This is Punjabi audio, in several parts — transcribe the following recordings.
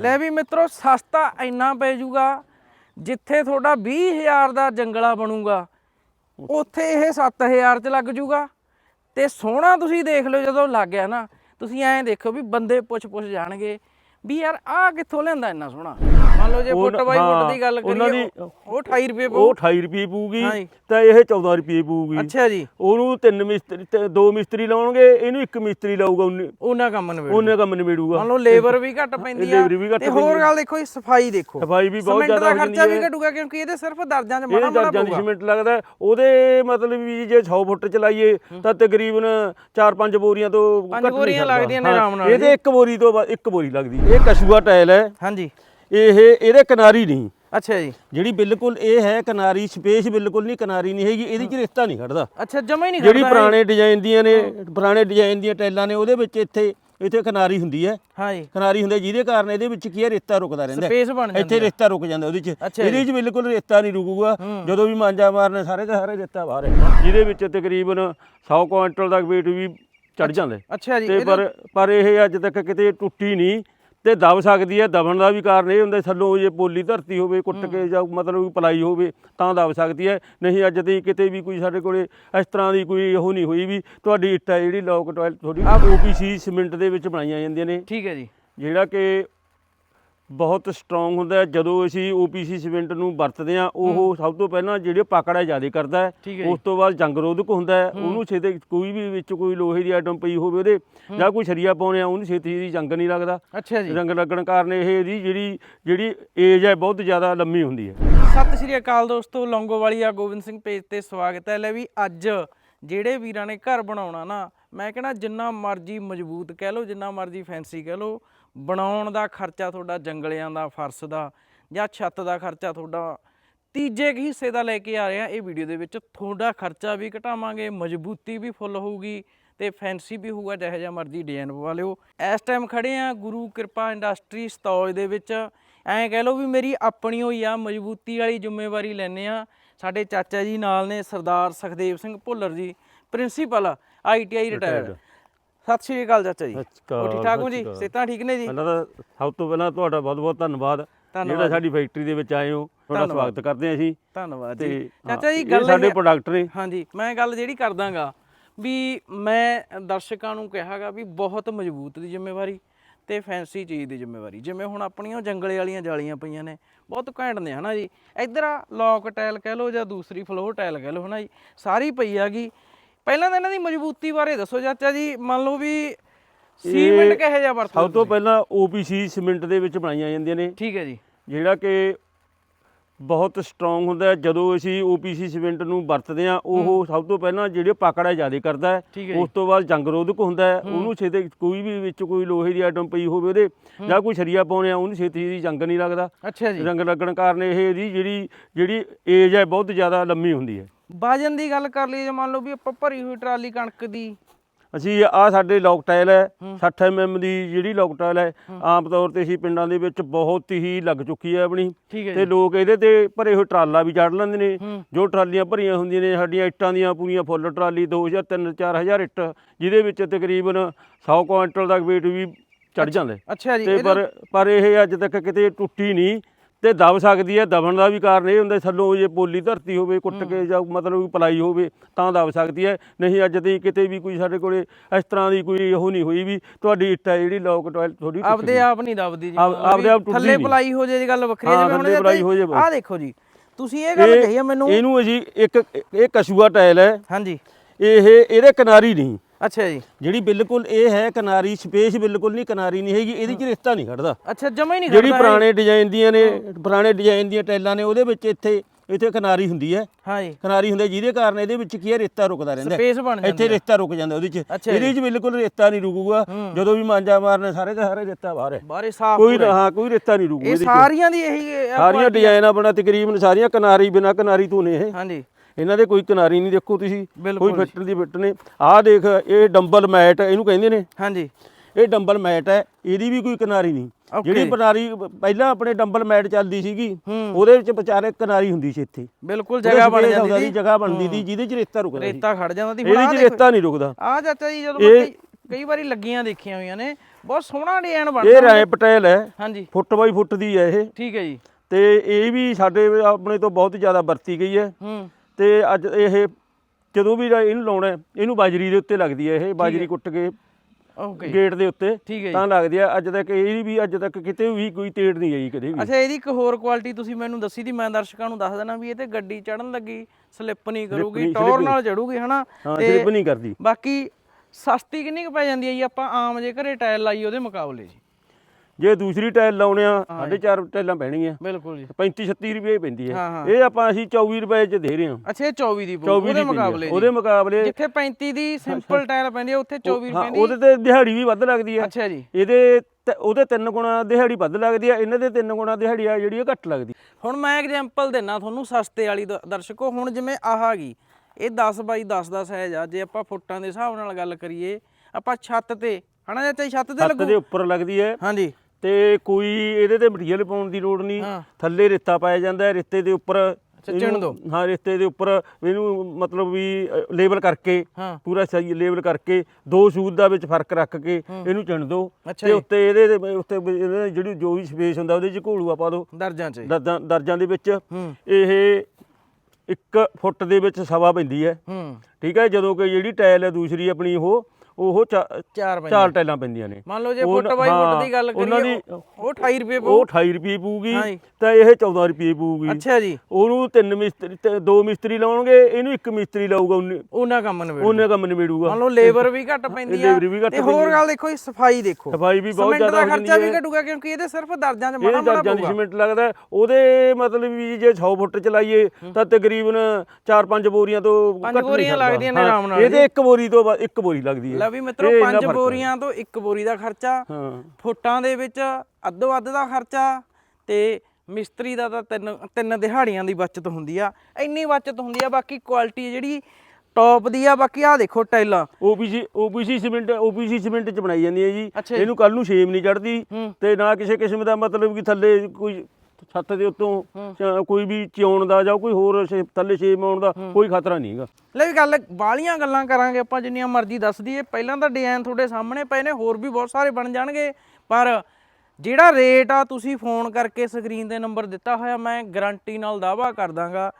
ਲੈ ਵੀ ਮਿੱਤਰੋ, ਸਸਤਾ ਇੰਨਾ ਪੈ ਜੂਗਾ, ਜਿੱਥੇ ਤੁਹਾਡਾ 20000 ਦਾ ਜੰਗਲਾ ਬਣੂਗਾ, ਉੱਥੇ ਇਹ 7000 ਚ ਲੱਗ ਜੂਗਾ। ਤੇ ਸੋਹਣਾ ਤੁਸੀਂ ਦੇਖ ਲਓ ਜਦੋਂ ਲੱਗ ਗਿਆ ਨਾ, ਤੁਸੀਂ ਐਂ ਦੇਖੋ ਵੀ ਬੰਦੇ ਪੁੱਛ ਪੁੱਛ ਜਾਣਗੇ ਵੀ ਯਾਰ ਆਹ ਕਿੱਥੋਂ ਲਿਆਂਦਾ ਇੰਨਾ ਸੋਹਣਾ। ਮੰਨ ਲਓ ਜੇ ਉਹ- ਫੁੱਟ ਬਾਈ ਫੁੱਟ ਦੀ ਗੱਲ ਕਰੀਏ ਉਹ- ਉਹ 28 ਰੁਪਏ ਉਹ ਪਊ। 28 ਰੁਪਏ ਪਊਗੀ। ਤਾਂ ਇਹ 14 ਰੁਪਏ ਪਊਗੀ। ਅੱਛਾ ਜੀ। ਉਹਨੂੰ ਤਿੰਨ ਮਿਸਤਰੀ ਦੋ ਮਿਸਤਰੀ ਲਾਉਣਗੇ ਇਹਨੂੰ ਇੱਕ ਮਿਸਤਰੀ ਲਾਊਗਾ ਉਹਨੇ। ਉਹਨਾਂ ਕੰਮ ਨਵੇਂ ਉਹਨੇ ਕੰਮ ਨਿਬੇੜੂਗਾ। ਮੰਨ ਲਓ ਲੇਬਰ ਵੀ ਘੱਟ ਪੈਂਦੀ ਆ। labor ਵੀ ਘੱਟ ਤੇ ਹੋਰ। ਗੱਲ ਦੇਖੋ ਇਹ ਸਫ਼ਾਈ ਦੇਖੋ। ਸਫ਼ਾਈ ਵੀ ਬਹੁਤ ਜ਼ਿਆਦਾ ਦਾ ਹੋ ਖਰਚਾ ਵੀ। ਘਟੂਗਾ ਕਿਉਂਕਿ ਇਹਦੇ ਸਿਰਫ ਦਰਜਾਂ 'ਚ ਮਾੜਾ ਮਾੜਾ ਦਰਜਾਂ ਦੀ ਸੀਮੈਂਟ ਲੱਗਦਾ। ਉਹਦੇ ਮਤਲਬ ਵੀ ਜੇ 100 ਫੁੱਟ ਚਲਾਈਏ ਤਾਂ ਤਕਰੀਬਨ 4-5 ਬੋਰੀਆਂ ਤੋਂ ਘੱਟ ਨਹੀਂ। ਲੱਗਦੀਆਂ ਨੇ ਆਰਾਮ ਨਾਲ ਇਹਦੇ ਇੱਕ ਬੋਰੀ ਤੋਂ ਇੱਕ ਬੋਰੀ ਲੱਗਦੀ। ਇਹ ਕਸ਼ੂਆ ਟਾਇਲ ਹੈ। ਹਾਂਜੀ। ਇਹ ਇਹਦੇ ਕਿਨਾਰੀ ਨਹੀਂ। ਅੱਛਾ ਜੀ। ਜਿਹੜੀ ਬਿਲਕੁਲ ਇਹ ਹੈ ਕਿਨਾਰੀ ਸਪੇਸ ਬਿਲਕੁਲ ਨਹੀਂ ਕਿਨਾਰੀ ਨਹੀਂ ਹੈਗੀ ਇਹਦੇ ਚ ਰਿਸ਼ਤਾ ਨਹੀਂ ਖੜਦਾ। ਅੱਛਾ ਜਮਾ ਹੀ ਨਹੀਂ ਜਿਹੜੀ ਖੜਦਾ ਇਹ। ਪੁਰਾਣੇ ਡਿਜ਼ਾਈਨ ਦੀਆਂ ਨੇ ਪੁਰਾਣੇ ਡਿਜ਼ਾਈਨ ਦੀਆਂ ਟਾਈਲਾਂ ਨੇ ਉਹਦੇ ਵਿੱਚ ਇੱਥੇ ਇੱਥੇ ਕਿਨਾਰੀ ਹੁੰਦੀ ਹੈ। ਹਾਂ ਜੀ। ਕਿਨਾਰੀ ਹੁੰਦੀ ਜਿਹਦੇ ਕਾਰਨ ਇਹਦੇ ਵਿੱਚ ਕੀ ਹੈ ਰੇਤਾ ਰੁਕਦਾ ਰਹਿੰਦਾ। ਸਪੇਸ ਬਣ ਜਾਂਦੀ ਇੱਥੇ ਰੇਤਾ ਰੁਕ ਜਾਂਦਾ ਉਹਦੇ ਚ। ਇਹਦੇ ਚ ਬਿਲਕੁਲ ਰੇਤਾ ਨਹੀਂ ਰੁਕੂਗਾ। ਜਦੋਂ ਵੀ ਮਾਂਜਾ ਮਾਰਨੇ ਸਾਰੇ ਦੇ ਸਾਰੇ ਰੇਤਾ ਬਾਹਰ ਹੈ। ਜਿਹਦੇ ਵਿੱਚ ਤਕਰੀਬਨ 100 ਕੁਇੰਟਲ ਦਾ weight ਵੀ ਚੜ ਜਾਂਦਾ। ਅੱਛਾ ਜੀ ਤੇ ਪਰ ਪਰ ਇਹ ਅੱਜ ਤੱਕ ਕਿਤੇ ਟੁੱਟੀ ਨਹੀਂ। ਤੇ ਦਬ ਸਕਦੀ ਹੈ ਦਬਣ ਦਾ ਵੀ ਕਾਰਨ ਇਹ ਹੁੰਦਾ ਥੱਲੋਂ ਜੇ ਪੋਲੀ ਧਰਤੀ ਹੋਵੇ ਕੁੱਟ ਕੇ ਜਾਂ ਮਤਲਬ ਕਿ ਪਲਾਈ ਹੋਵੇ ਤਾਂ ਦਬ ਸਕਦੀ ਹੈ। ਨਹੀਂ ਅੱਜ ਦੀ ਕਿਤੇ ਵੀ ਕੋਈ ਸਾਡੇ ਕੋਲੇ ਇਸ ਤਰ੍ਹਾਂ ਦੀ ਕੋਈ ਉਹ ਨਹੀਂ ਹੋਈ ਵੀ ਤੁਹਾਡੀ ਇੱਟ ਹੈ ਜਿਹੜੀ ਲੋਕ ਟਾਇਲ ਤੁਹਾਡੀ। ਓਪੀਸੀ ਸੀਮੈਂਟ ਦੇ ਵਿੱਚ ਬਣਾਈਆਂ ਜਾਂਦੀਆਂ ਨੇ। ਠੀਕ ਹੈ ਜੀ। ਜਿਹੜਾ ਕਿ ਬਹੁਤ ਸਟਰੋਂਗ ਹੁੰਦਾ ਹੈ। ਜਦੋਂ ਅਸੀਂ OPC ਸੀਮੈਂਟ ਨੂੰ ਵਰਤਦੇ ਆ ਉਹ ਸਭ ਤੋਂ ਪਹਿਲਾਂ ਜਿਹੜੇ ਪਕੜਾ ਜ਼ਿਆਦਾ ਕਰਦਾ ਠੀਕ ਹੈ ਜੀ। ਉਸ ਤੋਂ ਬਾਅਦ ਜੰਗ ਰੋਧਕ ਹੁੰਦਾ ਹੈ। ਉਹਨੂੰ ਛੇਤੀ ਕੋਈ ਵੀ ਵਿੱਚ ਕੋਈ ਲੋਹੇ ਦੀ ਆਈਟਮ ਪਈ ਹੋਵੇ ਉਹਦੇ ਜਾਂ ਕੋਈ ਸਰੀਆ ਪਾਉਣੇ ਆ ਉਹਨੂੰ ਛੇਤੀ ਦੀ ਜੰਗ ਨਹੀਂ ਲੱਗਦਾ। ਅੱਛਾ ਜੀ। ਜੰਗ ਲੱਗਣ ਕਾਰਨ ਇਹ ਇਹਦੀ ਜਿਹੜੀ ਜਿਹੜੀ ਏਜ ਹੈ ਬਹੁਤ ਜ਼ਿਆਦਾ ਲੰਮੀ ਹੁੰਦੀ ਹੈ। ਸਤਿ ਸ਼੍ਰੀ ਅਕਾਲ ਦੋਸਤੋ ਲੌਂਗੋਵਾਲੀਆ ਗੋਬਿੰਦ ਸਿੰਘ ਪੇਜ ਤੇ ਸਵਾਗਤ ਹੈ। ਲੈ ਵੀ ਅੱਜ ਜਿਹੜੇ ਵੀਰਾਂ ਨੇ ਘਰ ਬਣਾਉਣਾ ਨਾ ਮੈਂ ਕਹਿੰਦਾ ਜਿੰਨਾ ਮਰਜ਼ੀ ਮਜ਼ਬੂਤ ਕਹਿ ਲਓ, ਜਿੰਨਾ ਮਰਜ਼ੀ ਫੈਂਸੀ ਕਹਿ ਲਓ, ਬਣਾਉਣ ਦਾ ਖਰਚਾ ਤੁਹਾਡਾ ਜੰਗਲਿਆਂ ਦਾ, ਫਰਸ਼ ਦਾ ਜਾਂ ਛੱਤ ਦਾ ਖਰਚਾ ਤੁਹਾਡਾ, ਤੀਜੇ ਕੁ ਹਿੱਸੇ ਦਾ ਲੈ ਕੇ ਆ ਰਿਹਾ ਇਹ ਵੀਡੀਓ ਦੇ ਵਿੱਚ ਤੁਹਾਡਾ ਖਰਚਾ ਵੀ ਘਟਾਵਾਂਗੇ, ਮਜ਼ਬੂਤੀ ਵੀ ਫੁੱਲ ਹੋਊਗੀ ਤੇ ਫੈਂਸੀ ਵੀ ਹੋਊਗਾ, ਜਿਹੋ ਜਿਹਾ ਮਰਜ਼ੀ ਡਿਜ਼ਾਈਨ ਪਵਾ ਲਿਓ। ਇਸ ਟਾਈਮ ਖੜੇ ਆ ਗੁਰੂ ਕਿਰਪਾ ਇੰਡਸਟਰੀ ਸਤੌਜ ਦੇ ਵਿੱਚ। ਐਂ ਕਹਿ ਲਓ ਵੀ ਮੇਰੀ ਆਪਣੀ ਹੋਈ ਆ, ਮਜ਼ਬੂਤੀ ਵਾਲੀ ਜ਼ਿੰਮੇਵਾਰੀ ਲੈਨੇ ਆ ਸਾਡੇ ਚਾਚਾ ਜੀ ਨਾਲ ਨੇ ਸਰਦਾਰ ਸੁਖਦੇਵ ਸਿੰਘ ਭੁੱਲਰ ਜੀ ਪ੍ਰਿੰਸੀਪਲ ਆਈਟੀਆਈ ਰਿਟਾਇਰਡ ਸਤਿ ਸ਼੍ਰੀ ਅਕਾਲ ਚਾਚਾ ਜੀ। ਹੋਰ ਠੀਕ ਠਾਕ ਹੋ ਜੀ। ਸਿਹਤਾਂ ਠੀਕ ਨੇ ਜੀ? ਪਹਿਲਾਂ ਤਾਂ ਸਭ ਤੋਂ ਪਹਿਲਾਂ ਤੁਹਾਡਾ ਬਹੁਤ ਬਹੁਤ ਧੰਨਵਾਦ। ਜਿਹੜਾ ਸਾਡੀ ਫੈਕਟਰੀ ਦੇ ਵਿੱਚ ਆਏ ਹੋ ਤੁਹਾਡਾ। ਸਵਾਗਤ ਕਰਦੇ ਹਾਂ ਅਸੀਂ। ਧੰਨਵਾਦ ਜੀ। ਚਾਚਾ ਜੀ ਗੱਲ ਸਾਡੇ ਪ੍ਰੋਡਕਟ ਨੇ। ਹਾਂਜੀ ਮੈਂ ਗੱਲ ਜਿਹੜੀ ਕਰਦਾਗਾ ਵੀ ਮੈਂ ਦਰਸ਼ਕਾਂ ਨੂੰ ਕਿਹਾਗਾ ਵੀ ਬਹੁਤ ਮਜ਼ਬੂਤ ਦੀ ਜ਼ਿੰਮੇਵਾਰੀ ਤੇ ਫੈਂਸੀ ਚੀਜ਼ ਦੀ ਜ਼ਿੰਮੇਵਾਰੀ। ਜਿਵੇਂ ਹੁਣ ਆਪਣੀਆਂ ਜੰਗਲੇ ਵਾਲੀਆਂ ਜਾਲੀਆਂ ਪਈਆਂ ਨੇ ਬਹੁਤ ਘੈਂਟ ਨੇ ਹਨਾ ਜੀ? ਇੱਧਰ ਆ ਲੌਕ ਟਾਇਲ ਕਹਿ ਲਓ ਜਾਂ ਦੂਸਰੀ ਫਲੋਰ ਟਾਇਲ ਕਹਿ ਲਓ ਹਨਾ ਜੀ? ਸਾਰੀ ਪਈ ਹੈਗੀ। ਪਹਿਲਾਂ ਤਾਂ ਇਹਨਾਂ ਦੀ ਮਜ਼ਬੂਤੀ ਬਾਰੇ ਦੱਸੋ ਚਾਚਾ ਜੀ ਮੰਨ ਲਓ ਵੀ ਸੀਮੈਂਟ ਕਿਹੋ ਜਿਹਾ ਵਰਤੋ ਸਭ ਤੋਂ ਪਹਿਲਾਂ OPC ਸੀਮੈਂਟ ਦੇ ਵਿੱਚ ਬਣਾਈਆਂ ਜਾਂਦੀਆਂ ਨੇ। ਠੀਕ ਹੈ ਜੀ। ਜਿਹੜਾ ਕਿ ਬਹੁਤ ਸਟਰੋਂਗ ਹੁੰਦਾ ਹੈ। ਜਦੋਂ ਅਸੀਂ OPC ਸੀਮੈਂਟ ਨੂੰ ਵਰਤਦੇ ਆ ਉਹ ਸਭ ਤੋਂ ਪਹਿਲਾਂ ਜਿਹੜੇ ਪਕੜਾ ਜ਼ਿਆਦਾ ਕਰਦਾ ਹੈ ਠੀਕ ਹੈ ਜੀ। ਉਸ ਤੋਂ ਬਾਅਦ ਜੰਗ ਰੋਧਕ ਹੁੰਦਾ ਹੈ। ਉਹਨੂੰ ਛੇਤੀ ਕੋਈ ਵੀ ਵਿੱਚ ਕੋਈ ਲੋਹੇ ਦੀ ਆਈਟਮ ਪਈ ਹੋਵੇ ਉਹਦੇ ਜਾਂ ਕੋਈ ਸਰੀਆ ਪਾਉਣੇ ਆ ਉਹਨੂੰ ਛੇਤੀ ਦੀ ਜੰਗ ਨਹੀਂ ਲੱਗਦਾ। ਅੱਛਾ ਜੀ। ਜੰਗ ਲੱਗਣ ਕਾਰਨ ਇਹ ਇਹਦੀ ਜਿਹੜੀ ਜਿਹੜੀ ਏਜ ਹੈ ਬਹੁਤ ਜ਼ਿਆਦਾ ਲੰਮੀ ਹੁੰਦੀ ਹੈ। ਬਾਜਨ ਦੀ ਗੱਲ ਕਰ ਲਈਏ ਜੇ ਮੰਨ ਲਓ ਵੀ ਆਪਾਂ ਭਰੀ ਹੋਈ ਟਰਾਲੀ ਕਣਕ ਦੀ ਅਸੀਂ ਆ ਸਾਡੇ ਲੌਕ ਟਾਇਲ ਹੈ 60 mm ਦੀ ਜਿਹੜੀ ਲੌਕ ਟਾਇਲ ਹੈ ਆਮ ਤੌਰ ਤੇ ਅਸੀਂ ਪਿੰਡਾਂ ਦੇ ਵਿੱਚ ਬਹੁਤ ਹੀ ਲੱਗ ਚੁੱਕੀ ਹੈ ਆਪਣੀ। ਤੇ ਲੋਕ ਇਹਦੇ ਤੇ ਭਰੇ ਹੋਏ ਟਰਾਲਾ ਵੀ ਚੜ ਲੈਂਦੇ ਨੇ। ਜੋ ਟਰਾਲੀਆਂ ਭਰੀਆਂ ਹੁੰਦੀਆਂ ਨੇ ਸਾਡੀਆਂ ਇੱਟਾਂ ਦੀਆਂ ਪੂਰੀਆਂ ਫੁੱਲ ਟਰਾਲੀ 2000 3 4000 ਇੱਟ ਜਿਹਦੇ ਵਿੱਚ ਤਕਰੀਬਨ 100 ਕੁਇੰਟਲ ਦਾ weight ਵੀ ਚੜ ਜਾਂਦਾ। ਅੱਛਾ ਜੀ ਤੇ ਪਰ ਪਰ ਇਹ ਅੱਜ ਤੱਕ ਕਿਤੇ ਟੁੱਟੀ ਨਹੀਂ। ਤੇ ਦਬ ਸਕਦੀ ਹੈ ਦਬਣ ਦਾ ਵੀ ਕਾਰਨ ਇਹ ਹੁੰਦਾ ਥੱਲੋਂ ਜੇ ਪੋਲੀ ਧਰਤੀ ਹੋਵੇ ਕੁੱਟ ਕੇ ਜਾਂ ਮਤਲਬ ਪਲਾਈ ਹੋਵੇ ਤਾਂ ਦਬ ਸਕਦੀ ਹੈ। ਨਹੀਂ ਅੱਜ ਦੀ ਕਿਤੇ ਵੀ ਕੋਈ ਸਾਡੇ ਕੋਲੇ ਇਸ ਤਰ੍ਹਾਂ ਦੀ ਕੋਈ ਉਹ ਨਹੀਂ ਹੋਈ ਵੀ ਤੁਹਾਡੀ ਇੱਟ ਹੈ ਜਿਹੜੀ ਲੋਕ ਟਾਇਲ ਥੋੜੀ ਆਪਦੇ ਆਪ ਨਹੀਂ ਦਬਦੀ ਜੀ। ਆਪਦੇ ਆਪ ਟੁੱਟਦੀ ਥੱਲੇ। ਪਲਾਈ ਹੋ ਜੇ ਦੀ ਗੱਲ ਵੱਖਰੀ ਜਿਵੇਂ ਹੁਣ ਪਲਾਈ ਹੋ ਜੇ। ਆਹ ਦੇਖੋ ਜੀ ਤੁਸੀਂ ਇਹ ਗੱਲ ਕਹੀ ਹੈ ਮੈਨੂੰ ਇਹਨੂੰ ਅਸੀਂ ਇੱਕ ਇਹ ਕਸ਼ੂਆ ਟਾਇਲ ਹੈ। ਹਾਂਜੀ। ਇਹ ਇਹਦੇ ਕਿਨਾਰੀ ਨਹੀਂ। ਅੱਛਾ ਜੀ। ਜਿਹੜੀ ਬਿਲਕੁਲ ਇਹ ਹੈ ਕਿਨਾਰੀ ਸਪੇਸ ਬਿਲਕੁਲ ਨਹੀਂ ਕਿਨਾਰੀ ਨਹੀਂ ਹੈਗੀ ਇਹਦੇ ਚ ਰਿਸ਼ਤਾ ਨਹੀਂ ਖੜਦਾ। ਅੱਛਾ ਜਮਾ ਹੀ ਨਹੀਂ ਜਿਹੜੀ। ਪੁਰਾਣੇ ਡਿਜ਼ਾਈਨ ਦੀਆਂ ਨੇ ਪੁਰਾਣੇ ਡਿਜ਼ਾਈਨ ਦੀਆਂ ਟਾਈਲਾਂ ਨੇ ਉਹਦੇ ਵਿੱਚ ਇੱਥੇ ਇੱਥੇ ਕਿਨਾਰੀ ਹੁੰਦੀ ਹੈ। ਹਾਂ ਜੀ। ਕਿਨਾਰੀ ਹੁੰਦੀ ਜਿਹਦੇ ਕਾਰਨ ਇਹਦੇ ਵਿੱਚ ਕੀ ਹੈ ਰੇਤਾ ਰੁਕਦਾ ਰਹਿੰਦਾ। ਸਪੇਸ ਬਣ ਜਾਂਦੀ ਇੱਥੇ ਰੇਤਾ ਰੁਕ ਜਾਂਦਾ ਉਹਦੇ ਚ। ਇਹਦੇ ਚ ਬਿਲਕੁਲ ਰੇਤਾ ਨਹੀਂ ਰੁਕੂਗਾ। ਜਦੋਂ ਵੀ ਮਾਂਜਾ ਮਾਰਨੇ ਸਾਰੇ ਦੇ ਸਾਰੇ ਰੇਤਾ ਬਾਹਰ ਹੈ। ਬਾਰੇ ਸਾਫ਼ ਕੋਈ ਹਾਂ। ਕੋਈ ਰੇਤਾ ਨਹੀਂ ਰੁਕੂ ਇਹ ਸਾਰੀਆਂ ਦੀ ਇਹੀ ਸਾਰੀਆਂ ਡਿਜ਼ਾਈਨਾਂ ਬਣਾ ਤਕਰੀਬਨ ਸਾਰੀਆਂ ਕਿਨਾਰੀ ਬਿਨਾ ਕਿਨਾਰੀ ਤੋਂ ਨੇ ਇਹ। ਹਾਂਜੀ। ਇਹਨਾਂ ਦੇ ਕੋਈ ਕਿਨਾਰੀ ਨਹੀਂ ਦੇਖੋ ਤੁਸੀਂ। ਕੋਈ ਫਿੱਟ ਦੀ ਫਿੱਟ ਨੇ ਆਹ ਦੇਖ ਇਹ ਡੰਬਲ ਮੈਟ ਇਹਨੂੰ ਕਹਿੰਦੇ ਨੇ। ਹਾਂਜੀ। ਇਹ ਡੰਬਲ ਮੈਟ ਹੈ ਇਹਦੀ ਵੀ ਕੋਈ ਕਿਨਾਰੀ ਨਹੀਂ. ਜਿਹੜੀ ਕਿਨਾਰੀ ਪਹਿਲਾਂ ਆਪਣੇ ਡੰਬਲ ਮੈਟ ਚੱਲਦੀ ਸੀਗੀ। ਉਹਦੇ ਵਿੱਚ ਵਿਚਾਰੇ ਕਿਨਾਰੀ ਹੁੰਦੀ ਸੀ ਇੱਥੇ। ਬਿਲਕੁਲ ਜਗ੍ਹਾ ਬਣ ਜਾਂਦੀ ਸੀ। ਜਗ੍ਹਾ ਬਣਦੀ ਸੀ ਜਿਹਦੇ ਚ ਰੇਤਾ ਰੁਕਦਾ ਰੇਤਾ ਖੜ ਜਾਂਦਾ ਸੀ। ਇਹਦੇ ਚ ਰੇਤਾ ਨਹੀਂ ਰੁਕਦਾ। ਆ ਚਾਚਾ ਜੀ ਜਦੋਂ ਮੈਂ ਇਹ- ਕਈ- ਵਾਰੀ ਲੱਗੀਆਂ ਦੇਖੀਆਂ ਹੋਈਆਂ ਨੇ ਬਹੁਤ ਸੋਹਣਾ ਡਿਜ਼ਾਈਨ ਇਹ ਬਣਦਾ ਰਾਏ ਪਟੇਲ ਹੈ। ਹਾਂਜੀ। ਫੁੱਟ ਬਾਈ ਫੁੱਟ ਦੀ ਹੈ ਇਹ। ਠੀਕ ਹੈ ਜੀ। ਤੇ ਇਹ ਵੀ ਸਾਡੇ ਆਪਣੇ ਤੋਂ ਬਹੁਤ ਜ਼ਿਆਦਾ ਵਰਤੀ ਗਈ ਹੈ। ਹੂੰ। ਤੇ ਅੱਜ ਇਹ ਜਦੋਂ ਵੀ ਇਹਨੂੰ ਲਾਉਣਾ ਇਹਨੂੰ ਬਾਜਰੀ ਦੇ ਉੱਤੇ ਲੱਗਦੀ ਹੈ ਇਹ ਬਾਜਰੀ ਕੁੱਟ ਕੇ ਓਕੇ। ਗੇਟ ਦੇ ਉੱਤੇ ਤਾਂ ਲੱਗਦੀ ਹੈ ਅੱਜ ਤੱਕ ਇਹ ਵੀ ਅੱਜ ਤੱਕ ਕਿਤੇ ਵੀ ਕੋਈ ਤੇੜ ਨਹੀਂ ਆਈ ਕਦੇ ਵੀ। ਅੱਛਾ ਇਹਦੀ ਇੱਕ ਹੋਰ ਕੁਆਲਿਟੀ ਤੁਸੀਂ ਮੈਨੂੰ ਦੱਸੀ ਦੀ ਮੈਂ ਦਰਸ਼ਕਾਂ ਨੂੰ ਦੱਸ ਦੇਣਾ ਵੀ ਇਹ ਤੇ ਗੱਡੀ ਚੜਨ ਲੱਗੀ ਸਲਿੱਪ ਨਹੀਂ ਕਰੂਗੀ ਟੌਰ ਨਾਲ ਚੜੂਗੀ ਹਨਾ? ਹਾਂ ਸਲਿੱਪ ਨਹੀਂ ਕਰਦੀ। ਬਾਕੀ ਸਸਤੀ ਕਿੰਨੀ ਕੁ ਪੈ ਜਾਂਦੀ ਹੈ ਜੀ? ਆਪਾਂ ਆਮ ਜੇ ਘਰੇ ਟਾਇਰ ਲਾਈ ਉਹਦੇ ਮੁਕਾਬਲੇ ਜੀ। ਜੇ ਦੂਸਰੀ ਟਾਇਲ ਲਾਉਣੇ ਆ ਸਾਢੇ ਚਾਰ ਟਾਇਲਾਂ ਪੈਣਗੀਆਂ। ਬਿਲਕੁਲ ਜੀ। 35 36 ਰੁਪਏ ਪੈਂਦੀ ਹਾਂ, ਇਹ ਆਪਾਂ ਅਸੀਂ 24 ਰੁਪਏ ਚ ਦੇ ਰਹੇ ਹਾਂ। ਅੱਛਾ ਇਹ 24 ਦੀ ਪਊ 24 ਉਹਦੇ ਮੁਕਾਬਲੇ ਉਹਦੇ ਮੁਕਾਬਲੇ ਜਿੱਥੇ 35 ਦੀ ਸਿੰਪਲ ਟਾਇਰ ਪੈਂਦੀ ਹੈ ਉੱਥੇ 24 ਹਾਂ ਰੁਪਏ ਦੀ ਉਹਦੇ ਤੇ ਦਿਹਾੜੀ ਵੀ ਵੱਧ ਲੱਗਦੀ ਹੈ। ਅੱਛਾ ਜੀ। ਇਹਦੇ ਉਹਦੇ ਤਿੰਨ ਗੁਣਾ ਦਿਹਾੜੀ ਵੱਧ ਲੱਗਦੀ ਹੈ ਇਹਨਾਂ ਦੇ ਤਿੰਨ ਗੁਣਾ ਦਿਹਾੜੀ ਆ ਜਿਹੜੀ ਉਹ ਘੱਟ ਲੱਗਦੀ। ਹੁਣ ਮੈਂ ਐਗਜ਼ਾਮਪਲ ਦਿੰਨਾ ਤੁਹਾਨੂੰ ਸਸਤੇ ਵਾਲੀ ਦਰਸ਼ਕੋ ਹੁਣ ਜਿਵੇਂ ਆਹ ਆ ਗਈ ਇਹ 10 ਬਾਈ 10 ਦਾ ਸਾਈਜ਼ ਆ ਜੇ ਆਪਾਂ ਫੁੱਟਾਂ ਦੇ ਹਿਸਾਬ ਨਾਲ ਗੱਲ ਕਰੀਏ ਆਪਾਂ ਛੱਤ ਤੇ ਹਨਾ ਜੀ ਛੱਤ ਤੇ ਛੱਤ ਲੱਗੂ। ਦੇ ਉੱਪਰ ਲੱਗਦੀ ਹੈ। ਹਾਂਜੀ। ਤੇ ਕੋਈ ਇਹਦੇ ਤੇ ਮਟੀਰੀਅਲ ਪਾਉਣ ਦੀ ਲੋੜ ਨਹੀਂ। ਥੱਲੇ ਰੇਤਾ ਪਾਇਆ ਜਾਂਦਾ ਹੈ ਰੇਤੇ ਦੇ ਉੱਪਰ ਚਿਣ ਦਿਓ। ਹਾਂ ਰੇਤੇ ਦੇ ਉੱਪਰ ਇਹਨੂੰ ਮਤਲਬ ਵੀ ਲੇਬਲ ਕਰਕੇ ਪੂਰਾ ਸਹੀ ਲੇਬਲ ਕਰਕੇ ਦੋ ਸੂਦ ਦਾ ਵਿੱਚ ਫ਼ਰਕ ਰੱਖ ਕੇ ਇਹਨੂੰ ਚਿਣ ਅੱਛਾ ਤੇ। ਉੱਤੇ ਇਹਦੇ ਦੇ ਉੱਤੇ ਜਿਹੜੀ ਜੋ ਵੀ ਸਪੇਸ ਹੁੰਦਾ ਉਹਦੇ ਚ ਘੋਲੂਆ ਪਾ ਦਿਓ ਦਰਜਾਂ ਚ। ਦਰਜਾਂ ਦੇ ਵਿੱਚ। ਇਹ 1 ਫੁੱਟ ਦੇ ਵਿੱਚ ਸਵਾ ਪੈਂਦੀ ਹੂੰ। ਠੀਕ ਹੈ ਜਦੋਂ ਕਿ ਜਿਹੜੀ ਟਾਇਲ ਹੈ ਦੂਸਰੀ ਆਪਣੀ ਉਹ ਉਹ ਚਾ- ਚਾਰ ਚਾਰ ਟਾਇਲਾਂ ਪੈਂਦੀਆਂ ਨੇ। ਮੰਨ ਲਓ ਜੇ ਉਹ ਫੁੱਟ ਬਾਈ ਹਾਂ, ਫੁੱਟ ਦੀ ਗੱਲ ਉਹਨਾਂ ਕਰੀਏ ਦੀ- ਉਹ 28 ਰੁਪਏ ਉਹ ਪਊ। 28 ਰੁਪਏ ਪਊਗੀ। ਤਾਂ ਇਹ 14 ਰੁਪਏ ਪਊਗੀ। ਅੱਛਾ ਜੀ। ਉਹਨੂੰ ਤਿੰਨ ਮਿਸਤਰੀ ਤੇ ਦੋ ਮਿਸਤਰੀ ਲਾਉਣਗੇ ਇਹਨੂੰ ਇੱਕ ਮਿਸਤਰੀ ਲਾਊਗਾ ਉਹਨੇ। ਉਹਨਾਂ ਕੰਮ ਨਵੇੜ ਉਹਨੇ ਕੰਮ ਨਿਬੇੜੂਗਾ। ਮੰਨ ਲਓ ਲੇਬਰ ਵੀ ਘੱਟ ਪੈਂਦੀ ਆ। labor ਵੀ ਘੱਟ ਤੇ ਹੋਰ ਗੱਲ ਦੇਖੋ ਇਹ ਸਫ਼ਾਈ ਦੇਖੋ। ਸਫ਼ਾਈ ਵੀ ਬਹੁਤ ਸਿਮੈਂਟ ਜ਼ਿਆਦਾ ਦਾ ਹੋ ਜਾਂਦੀ ਖਰਚਾ ਵੀ ਹੈ। ਘਟੂਗਾ ਕਿਉਂਕਿ ਇਹਦੇ ਸਿਰਫ ਦਰਜਾਂ ਚ ਇਹ ਮਾੜਾ ਮਾੜਾ ਦਰਜਾਂ ਦੀ ਪਊਗਾ। ਸੀਮੈਂਟ ਲੱਗਦਾ। ਹੈ। ਉਹਦੇ ਮਤਲਬ ਵੀ ਜੇ 100 ਫੁੱਟ ਚਲਾਈਏ ਤਾਂ ਤਕਰੀਬਨ 4-5 ਬੋਰੀਆਂ ਤੋਂ ਪੰਜ ਘੱਟ ਨਹੀਂ ਬੋਰੀਆਂ। ਲੱਗਦੀਆਂ ਨੇ ਹਾਂ, ਆਰਾਮ ਨਾਲ ਇਹਦੇ ਇੱਕ ਬੋਰੀ ਤੋਂ ਬਾਅਦ ਇੱਕ ਬੋਰੀ ਲੱਗਦੀ ਹੈ। ਵੀ ਮਿੱਤਰੋ ਇਹ ਇੰਨਾ ਪੰਜ ਫ਼ਰਕ। ਬੋਰੀਆਂ ਤੋਂ ਇੱਕ ਬੋਰੀ ਦਾ ਖਰਚਾ ਹਾਂ ਫੁੱਟਾਂ ਦੇ ਵਿੱਚ ਅੱਧੋ ਅੱਧ ਦਾ ਖਰਚਾ ਤੇ ਮਿਸਤਰੀ ਦਾ ਤਾਂ ਤਿੰਨ ਤਿੰਨ ਦਿਹਾੜੀਆਂ ਦੀ ਬਚਤ ਹੁੰਦੀ ਆ ਇੰਨੀ ਬਚਤ ਹੁੰਦੀ ਆ ਬਾਕੀ ਕੁਆਲਿਟੀ ਜਿਹੜੀ ਟੌਪ ਦੀ ਆ ਬਾਕੀ ਆ ਦੇਖੋ ਟਾਈਲਾਂ OBC OBC cement OBC cement ਚ ਬਣਾਈ ਜਾਂਦੀ ਹੈ ਜੀ ਅੱਛਾ ਜੀ। ਇਹਨੂੰ ਕੱਲ ਨੂੰ ਸ਼ੇਮ ਨਹੀਂ ਚੜਦੀ ਹੂੰ। ਤੇ ਨਾ ਕਿਸੇ ਕਿਸਮ ਦਾ ਮਤਲਬ ਕਿ ਥੱਲੇ ਕੋਈ ਛੱਤ ਦੇ ਉੱਤੋਂ ਕੋਈ ਵੀ ਚਿਉਣ ਦਾ ਜਾਂ ਕੋਈ ਹੋਰ ਥੱਲੇ ਸ਼ੇਮ ਆਉਣ ਦਾ ਕੋਈ ਖਤਰਾ ਨਹੀਂ ਹੈਗਾ। ਲੈ ਵੀ ਗੱਲ ਬਾਲੀਆਂ ਗੱਲਾਂ ਕਰਾਂਗੇ ਆਪਾਂ ਜਿੰਨੀਆਂ ਮਰਜ਼ੀ ਦੱਸ ਦਈਏ। ਪਹਿਲਾਂ ਤਾਂ ਡਿਜ਼ਾਈਨ ਤੁਹਾਡੇ ਸਾਹਮਣੇ ਪਏ ਨੇ ਹੋਰ ਵੀ ਬਹੁਤ ਸਾਰੇ ਬਣ ਜਾਣਗੇ। ਪਰ ਜਿਹੜਾ ਰੇਟ ਆ ਤੁਸੀਂ ਫੋਨ ਕਰਕੇ ਸਕਰੀਨ ਤੇ ਨੰਬਰ ਦਿੱਤਾ ਹੋਇਆ ਮੈਂ ਗਾਰੰਟੀ ਨਾਲ ਦਾਵਾ ਕਰ ਦਾਂਗਾ।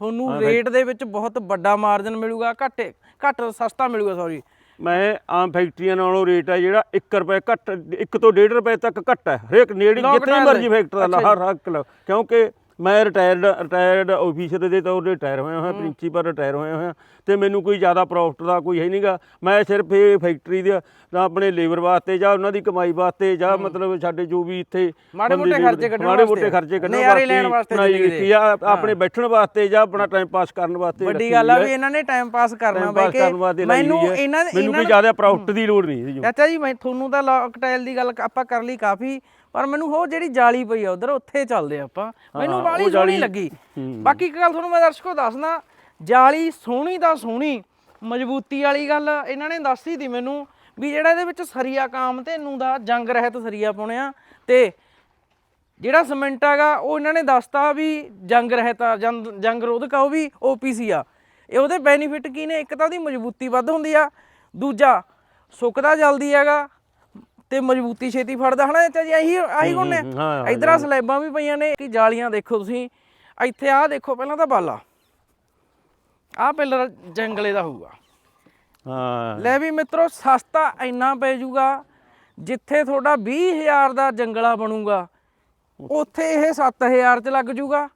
ਤੁਹਾਨੂੰ ਰੇਟ ਦੇ ਵਿੱਚ ਬਹੁਤ ਵੱਡਾ ਮਾਰਜਨ ਮਿਲੂਗਾ ਘੱਟ ਘੱਟ ਸਸਤਾ ਮਿਲੂਗਾ ਸੌਰੀ ਮੈਂ ਆਮ ਫੈਕਟਰੀਆਂ ਨਾਲੋਂ ਰੇਟ ਹੈ ਜਿਹੜਾ 1 ਰੁਪਏ ਘੱਟ 1 ਤੋਂ 1.5 ਰੁਪਏ ਤੱਕ ਘੱਟ ਹੈ ਹਰੇਕ ਨੇੜੇ ਜਿੱਥੇ ਮਰਜ਼ੀ। ਫੈਕਟਰੀ ਦਾ ਹਰ ਹੱਕ ਲ- ਕਿਉਂਕਿ ਮੈਂ ਰਿਟਾਇਰਡ ਰਿਟਾਇਰਡ ਆਫੀਸਰ ਦੇ ਤੌਰ ਤੇ ਰਿਟਾਇਰ ਹੋਇਆ ਹੋਇਆ ਪ੍ਰਿੰਸੀਪਲ ਰਿਟਾਇਰ ਹੋਇਆ ਹੋਇਆ। ਤੇ ਮੈਨੂੰ ਕੋਈ ਜ਼ਿਆਦਾ ਪ੍ਰੋਫਿਟ ਦਾ ਕੋਈ ਹੈ ਨਹੀਂਗਾ ਮੈਂ ਸਿਰਫ ਇਹ ਫੈਕਟਰੀ ਦੇ ਜਾਂ ਆਪਣੇ ਲੇਬਰ ਵਾਸਤੇ ਜਾਂ ਉਹਨਾਂ ਦੀ ਕਮਾਈ ਵਾਸਤੇ ਜਾਂ ਮਤਲਬ ਸਾਡੇ ਜੋ ਵੀ ਇੱਥੇ ਮਾੜੇ ਮੋਟੇ ਖਰਚੇ ਕੱਢਣ ਮਾੜੇ। ਮੋਟੇ ਖਰਚੇ ਕੱਢਣ ਵਾਸਤੇ ਬਣਾਈ। ਕੀਤੀ ਆ ਆਪਣੇ ਬੈਠਣ ਵਾਸਤੇ ਜਾਂ ਆਪਣਾ ਟਾਈਮ ਪਾਸ ਕਰਨ ਵਾਸਤੇ ਵੱਡੀ ਗੱਲ ਆ ਵੀ। ਇਹਨਾਂ ਨੇ ਟਾਈਮ ਪਾਸ ਕਰਨਾ ਬਈ ਕਿ ਮੈਨੂੰ। ਇਹਨਾਂ ਮੈਨੂੰ ਕੋਈ ਜ਼ਿਆਦਾ ਪ੍ਰੋਫਿਟ ਦੀ ਲੋੜ ਨਹੀਂ ਇਹਦੀ ਚਾਚਾ ਜੀ ਮੈਂ ਤੁਹਾਨੂੰ ਤਾਂ ਲੌਕਟਾਈਲ ਦੀ ਗੱਲ ਆਪਾਂ ਕਰ ਲਈ ਕਾਫੀ ਪਰ ਮੈਨੂੰ ਉਹ ਜਿਹੜੀ ਜਾਲੀ ਪਈ ਆ ਉਧਰ ਉੱਥੇ ਚੱਲਦੇ ਆਪਾਂ ਮੈਨੂੰ ਬਾਲੀ ਸੋਹਣੀ ਲੱਗੀ। ਬਾਕੀ ਇੱਕ ਗੱਲ ਤੁਹਾਨੂੰ ਮੈਂ ਦਰਸ਼ਕੋ ਦੱਸਦਾ ਜਾਲੀ ਸੋਹਣੀ ਤਾਂ ਸੋਹਣੀ ਮਜ਼ਬੂਤੀ ਵਾਲੀ ਗੱਲ ਇਹਨਾਂ ਨੇ ਦੱਸੀ ਦੀ ਮੈਨੂੰ ਵੀ ਜਿਹੜਾ ਇਹਦੇ ਵਿੱਚ ਸਰੀਆ ਕਾਮ ਤੇ ਨੂੰ ਦਾ ਜੰਗ ਰਹਿਤ ਸਰੀਆ ਪਾਉਣਿਆ ਤੇ ਜਿਹੜਾ ਸਿਮੈਂਟ ਹੈਗਾ ਉਹ ਇਹਨਾਂ ਨੇ ਦੱਸਤਾ ਵੀ ਜੰਗ ਰਹਿਤ ਆ ਜੰਗ ਰੋਧਕ ਆ ਉਹ ਵੀ ਓਪੀਸੀ ਆ। ਇਹ ਉਹਦੇ ਬੈਨੀਫਿਟ ਕੀ ਨੇ? ਇੱਕ ਤਾਂ ਉਹਦੀ ਮਜ਼ਬੂਤੀ ਵੱਧ ਹੁੰਦੀ ਆ ਦੂਜਾ ਸੁੱਕਦਾ ਜਲਦੀ ਹੈਗਾ ਤੇ ਮਜ਼ਬੂਤੀ ਛੇਤੀ ਫੜਦਾ ਹਨਾ ਚਾਚਾ ਜੀ ਆਹੀ ਆਹੀ ਗੁਣ ਨੇ। ਇਧਰ ਆ ਸਲੈਬਾਂ ਵੀ ਪਈਆਂ ਨੇ ਕਿ ਜਾਲੀਆਂ ਦੇਖੋ ਤੁਸੀਂ ਇੱਥੇ ਆਹ ਦੇਖੋ ਪਹਿਲਾਂ ਤਾਂ ਬਾਲਾ। ਆਹ ਪਿੱਲਰ ਜੰਗਲੇ ਦਾ ਹੋਊਗਾ। ਹਾਂ। ਲੈ ਵੀ ਮਿੱਤਰੋ ਸਸਤਾ ਇੰਨਾ ਪੈ ਜਾਊਗਾ ਜਿੱਥੇ ਤੁਹਾਡਾ 20000 ਦਾ ਜੰਗਲਾ ਬਣੂਗਾ ਉੱਥੇ ਇਹ 7000 ਚ ਲੱਗ ਜਾਊਗਾ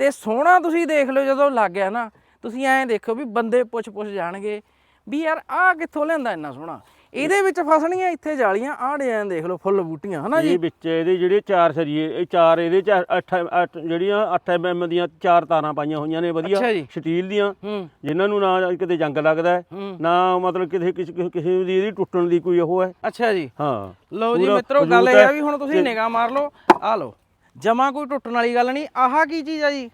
ਤੇ ਸੋਹਣਾ ਤੁਸੀਂ ਦੇਖ ਲਿਓ ਜਦੋਂ ਲੱਗ ਗਿਆ ਨਾ ਤੁਸੀਂ ਐਂ ਦੇਖੋ ਵੀ ਬੰਦੇ ਪੁੱਛ ਪੁੱਛ ਜਾਣਗੇ ਵੀ ਯਾਰ ਆਹ ਕਿੱਥੋਂ ਲਿਆਂਦਾ ਇੰਨਾ ਸੋਹਣਾ। ਇਹਦੇ ਵਿੱਚ ਫਸਣੀਆਂ ਇੱਥੇ ਜਾਲੀਆਂ ਆਹ ਡਿਜ਼ਾਈਨ ਦੇਖ ਲਓ ਫੁੱਲ ਬੂਟੀਆਂ ਹਨਾ ਜੀ? ਇਹ ਵਿੱਚ ਇਹਦੇ ਜਿਹੜੇ ਚਾਰ ਸਰੀਏ ਇਹ ਚਾਰ ਇਹਦੇ ਚ 8 ਅੱਠ ਜਿਹੜੀਆਂ 8 ਐਮਐਮ ਦੀਆਂ ਚਾਰ ਤਾਰਾਂ ਪਾਈਆਂ ਹੋਈਆਂ ਨੇ ਵਧੀਆ। ਸਟੀਲ ਦੀਆਂ ਜਿਨ੍ਹਾਂ ਨੂੰ ਨਾ ਕਿਤੇ ਜੰਗ ਲੱਗਦਾ ਨਾ ਮਤਲਬ ਕਿਸੇ ਕਿਸੇ ਦੀ ਇਹਦੀ ਟੁੱਟਣ ਦੀ ਕੋਈ ਉਹ ਹੈ। ਅੱਛਾ ਜੀ। ਹਾਂ। ਲਓ ਜੀ ਮਿੱਤਰੋ ਗੱਲ ਇਹ ਆ। ਵੀ ਹੁਣ ਤੁਸੀਂ ਨਿਗਾਹ ਮਾਰ ਲਓ ਆ ਲਓ। ਜਮਾ ਕੋਈ ਟੁੱਟਣ ਵਾਲੀ ਗੱਲ ਨਹੀਂ ਆਹ ਕੀ ਚੀਜ਼ ਆ ਜੀ?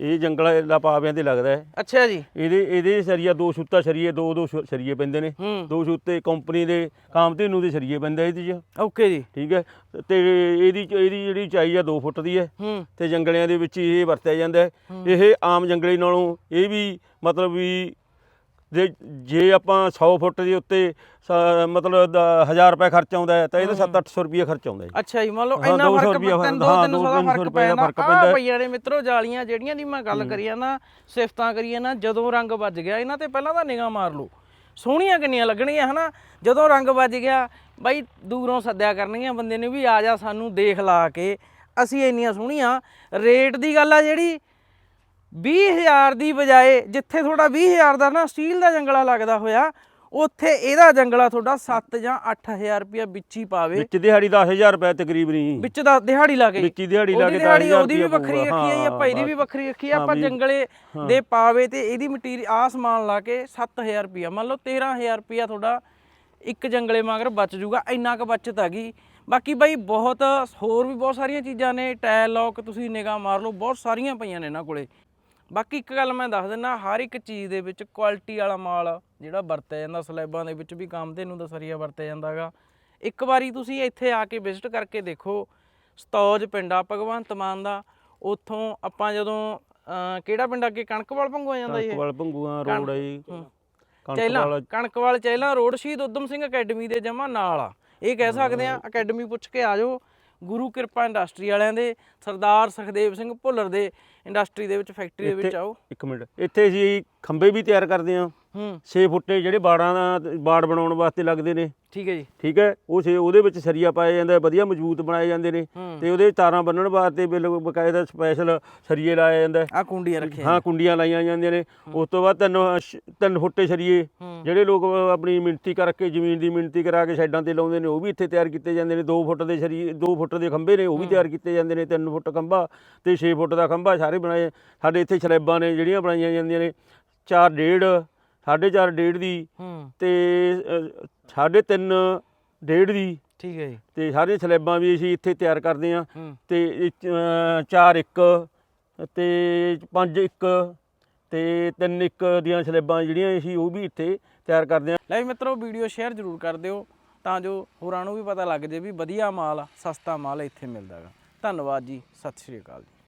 ਇਹ ਜੰਗਲ ਦਾ ਪਾਵਿਆਂ ਤੇ ਲੱਗਦਾ ਹੈ। ਅੱਛਾ ਜੀ। ਇਹਦੇ ਇਹਦੇ ਸਰੀਆ ਦੋ ਸੁੱਤਾ ਸਰੀਏ ਦੋ ਦੋ ਸਰੀਏ ਪੈਂਦੇ ਨੇ। ਹੂੰ। ਦੋ ਸੁੱਤੇ ਕੰਪਨੀ ਦੇ ਕਾਮਧੇਨੂ ਦੇ ਸਰੀਏ ਪੈਂਦੇ ਇਹਦੇ ਚ। ਓਕੇ ਜੀ। ਠੀਕ ਹੈ। ਤੇ ਇਹਦੀ ਇਹਦੀ ਜਿਹੜੀ ਉਚਾਈ ਆ 2 ਫੁੱਟ ਦੀ ਹੈ। ਹੂੰ। ਤੇ ਜੰਗਲਿਆਂ ਦੇ ਵਿੱਚ ਇਹ ਵਰਤਿਆ ਜਾਂਦਾ ਹੈ। ਇਹ ਆਮ ਜੰਗਲੇ ਨਾਲੋਂ ਇਹ ਵੀ ਮਤਲਬ ਵੀ ਦੇ ਜੇ ਆਪਾਂ 100 ਫੁੱਟ ਦੇ ਉੱਤੇ ਸ- ਮਤਲਬ 1000 ਰੁਪਏ ਖਰਚ ਆਉਂਦਾ ਹੈ ਤਾਂ ਇਹਦਾ 7-800 ਰੁਪਏ ਖਰਚ ਆਉਂਦਾ ਹੈ ਅੱਛਾ ਜੀ ਮੰਨ ਲਓ ਹਾਂ, ਇੰਨਾ ਦੋ ਸੌ ਫ਼ਰਕ ਰੁਪਈਆ ਪੈਂਦਾ ਹਾਂ, 2 ਦੋ 300 ਦਾ ਫ਼ਰਕ ਪੈਂਦਾ। ਫ਼ਰਕ ਆ ਪੈਂਦਾ ਹੈ। ਭਈਆ ਨੇ ਮਿੱਤਰੋ ਜਾਲੀਆਂ ਜਿਹੜੀਆਂ ਦੀ ਮੈਂ ਗੱਲ ਕਰੀ ਆ ਨਾ ਸਿਫਤਾਂ ਕਰੀਏ ਨਾ ਜਦੋਂ ਰੰਗ ਵੱਜ ਗਿਆ ਇਹਨਾਂ ਤੇ ਪਹਿਲਾਂ ਤਾਂ ਨਿਗਾਹ ਮਾਰ ਲਓ। ਸੋਹਣੀਆਂ ਕਿੰਨੀਆਂ ਲੱਗਣਗੀਆਂ ਹਨਾ? ਜਦੋਂ ਰੰਗ ਵੱਜ ਗਿਆ ਬਾਈ ਦੂਰੋਂ ਸੱਦਿਆ ਕਰਨਗੀਆਂ ਬੰਦੇ ਨੇ ਵੀ ਆ ਜਾ ਸਾਨੂੰ ਦੇਖ ਲਾ ਕੇ ਅਸੀਂ ਇੰਨੀਆਂ ਸੋਹਣੀਆਂ। ਰੇਟ ਦੀ ਗੱਲ ਆ ਜਿਹੜੀ 20000 ਦੀ ਬਜਾਏ ਜਿੱਥੇ ਤੁਹਾਡਾ 20000 ਦਾ ਨਾ ਸਟੀਲ ਦਾ ਜੰਗਲਾ ਲੱਗਦਾ ਹੋਇਆ ਉੱਥੇ ਇਹਦਾ ਜੰਗਲਾ ਤੁਹਾਡਾ 7 ਜਾਂ 8000 ਰੁਪਇਆ ਵਿੱਚ ਹੀ ਪਾਵੇ। ਵਿੱਚ ਦਿਹਾੜੀ 10000 ਰੁਪਏ ਤਕਰੀਬਨ ਹੀ। ਵਿੱਚ ਦਾ ਦਿਹਾੜੀ ਲਾ ਕੇ। ਵਿੱਚ ਹੀ ਦਿਹਾੜੀ ਲਾ ਕੇ ਦਿਹਾੜੀ 10,000 ਉਹਦੀ ਵੀ ਵੱਖਰੀ ਰੱਖੀ ਹੈ ਆਪਾਂ ਇਹਦੀ ਵੀ ਵੱਖਰੀ ਰੱਖੀ ਹੈ ਆਪਾਂ ਜੰਗਲੇ ਦੇ ਪਾਵੇ ਤੇ ਇਹਦੀ ਮਟੀਰੀਅਲ ਆ ਸਮਾਨ ਲਾ ਕੇ 7000 ਰੁਪਿਆ ਮੰਨ ਲਓ 13000 ਰੁਪਿਆ ਤੁਹਾਡਾ ਇੱਕ ਜੰਗਲੇ ਮਗਰ ਬਚ ਜੂਗਾ ਇੰਨਾ ਕੁ ਬਚਤ ਹੈਗੀ ਬਾਕੀ ਬਾਈ ਬਹੁਤ ਹੋਰ ਵੀ ਬਹੁਤ ਸਾਰੀਆਂ ਚੀਜ਼ਾਂ ਨੇ। ਟਾਇਲ ਲੌਕ ਤੁਸੀਂ ਨਿਗਾਹ ਮਾਰ ਲਓ ਬਹੁਤ ਸਾਰੀਆਂ ਪਈਆਂ ਨੇ ਇਹਨਾਂ ਕੋਲੇ। ਬਾਕੀ ਇੱਕ ਗੱਲ ਮੈਂ ਦੱਸ ਦਿੰਦਾ ਹਰ ਇੱਕ ਚੀਜ਼ ਦੇ ਵਿੱਚ ਕੁਆਲਿਟੀ ਵਾਲਾ ਮਾਲ ਜਿਹੜਾ ਵਰਤਿਆ ਜਾਂਦਾ ਸਲੈਬਾਂ ਦੇ ਵਿੱਚ ਵੀ ਕੰਮ ਤੇ ਨੂੰ ਦਸਰੀਆ ਵਰਤਿਆ ਜਾਂਦਾਗਾ ਇੱਕ ਵਾਰੀ ਤੁਸੀਂ ਇੱਥੇ ਆ ਕੇ ਵਿਜ਼ਿਟ ਕਰਕੇ ਦੇਖੋ ਸਤੌਜ ਪਿੰਡ ਆ ਭਗਵੰਤ ਮਾਨ ਦਾ ਉੱਥੋਂ ਆਪਾਂ ਜਦੋਂ ਕਿਹੜਾ ਪਿੰਡ ਅੱਗੇ? ਕਣਕਵਾਲ ਭੰਗੋ ਜਾਂਦਾ ਇਹ? ਕਣਕਵਾਲ ਭੰਗੂਆਂ ਰੋਡ ਹੈ ਜੀ। ਕਣਕਵਾਲ ਕਣਕਵਾਲ ਚਹਿਲਾਂ ਰੋਡ ਸ਼ਹੀਦ ਉਦਮ ਸਿੰਘ ਅਕੈਡਮੀ ਦੇ ਜਮਾ ਨਾਲ ਆ। ਇਹ ਕਹਿ ਸਕਦੇ ਆ ਅਕੈਡਮੀ ਪੁੱਛ ਕੇ ਆ ਜਾਓ। ਗੁਰੂ ਕਿਰਪਾ ਇੰਡਸਟਰੀ ਵਾਲਿਆਂ ਦੇ ਸਰਦਾਰ ਸੁਖਦੇਵ ਸਿੰਘ ਭੁੱਲਰ ਦੇ ਇੰਡਸਟਰੀ ਦੇ ਵਿੱਚ ਫੈਕਟਰੀ ਦੇ ਵਿੱਚ ਆਓ। ਇੱਕ ਮਿੰਟ ਇੱਥੇ ਅਸੀਂ ਖੰਬੇ ਵੀ ਤਿਆਰ ਕਰਦੇ ਹਾਂ। ਹੂੰ। 6 ਫੁੱਟੇ ਜਿਹੜੇ ਬਾੜਾਂ ਦਾ ਬਾੜ ਬਣਾਉਣ ਵਾਸਤੇ ਲੱਗਦੇ ਨੇ। ਠੀਕ ਹੈ ਜੀ। ਠੀਕ ਹੈ? ਉਹ ਛੇ ਉਹਦੇ ਵਿੱਚ ਸਰੀਆ ਪਾਇਆ ਜਾਂਦਾ ਵਧੀਆ ਮਜ਼ਬੂਤ ਬਣਾਏ ਜਾਂਦੇ ਨੇ। ਤੇ ਉਹਦੇ ਤਾਰਾਂ ਬੰਨਣ ਵਾਸਤੇ ਬਿਲ ਬਕਾਇਦਾ ਸਪੈਸ਼ਲ ਸਰੀਏ ਲਾਇਆ ਜਾਂਦਾ। ਆ ਕੁੰਡੀਆਂ ਰੱਖੀਆਂ ਹਾਂ ਕੁੰਡੀਆਂ ਲਾਈਆਂ ਜਾਂਦੀਆਂ ਨੇ। ਉਸ ਤੋਂ ਬਾਅਦ ਤਿੰਨ ਤਿੰਨ ਫੁੱਟੇ ਸਰੀਏ। ਜਿਹੜੇ ਲੋਕ ਆਪਣੀ ਮਿਣਤੀ ਕਰਕੇ ਜ਼ਮੀਨ ਦੀ ਮਿਣਤੀ ਕਰਾ ਕੇ ਸਾਈਡਾਂ ਤੇ ਲਾਉਂਦੇ ਨੇ ਉਹ ਵੀ ਇੱਥੇ ਤਿਆਰ ਕੀਤੇ ਜਾਂਦੇ ਨੇ। 2 ਫੁੱਟ ਦੇ ਸਰੀਏ 2 ਫੁੱਟ ਦੇ ਖੰਭੇ ਨੇ ਉਹ ਵੀ ਤਿਆਰ ਕੀਤੇ ਜਾਂਦੇ ਨੇ। 3 ਫੁੱਟ ਖੰਭਾ ਤੇ 6 ਫੁੱਟ ਦਾ ਖੰਭਾ ਸਾਰੇ ਬਣਾਏ। ਸਾਡੇ ਇੱਥੇ ਸਲੈਬਾਂ ਨੇ ਜਿਹੜੀਆਂ ਬਣਾਈਆਂ ਜਾਂਦੀਆਂ ਨੇ। 4 ਡੇਢ 4.5 ਡੇਢ ਦੀ ਹੂੰ। ਤੇ 3.5 ਡੇਢ ਦੀ। ਠੀਕ ਹੈ ਜੀ। ਤੇ ਸਾਰੀਆਂ ਸਲੈਬਾਂ ਵੀ ਅਸੀਂ ਇੱਥੇ ਤਿਆਰ ਕਰਦੇ ਹਾਂ। ਹੂੰ। ਤੇ 4 1 ਤੇ 5 1 ਤੇ 3 1 ਦੀਆਂ ਸਲੈਬਾਂ ਜਿਹੜੀਆਂ ਅਸੀਂ ਉਹ ਵੀ ਇੱਥੇ ਤਿਆਰ ਕਰਦੇ ਹਾਂ। ਲੈ ਵੀ ਮਿੱਤਰੋ ਵੀਡੀਓ ਸ਼ੇਅਰ ਜ਼ਰੂਰ ਕਰ ਦਿਓ ਤਾਂ ਜੋ ਹੋਰਾਂ ਨੂੰ ਵੀ ਪਤਾ ਲੱਗ ਜੇ ਵੀ ਵਧੀਆ ਮਾਲ ਆ, ਸਸਤਾ ਮਾਲ ਇੱਥੇ ਮਿਲਦਾ ਗਾ ਧੰਨਵਾਦ ਜੀ ਸਤਿ ਸ਼੍ਰੀ ਅਕਾਲ ਜੀ।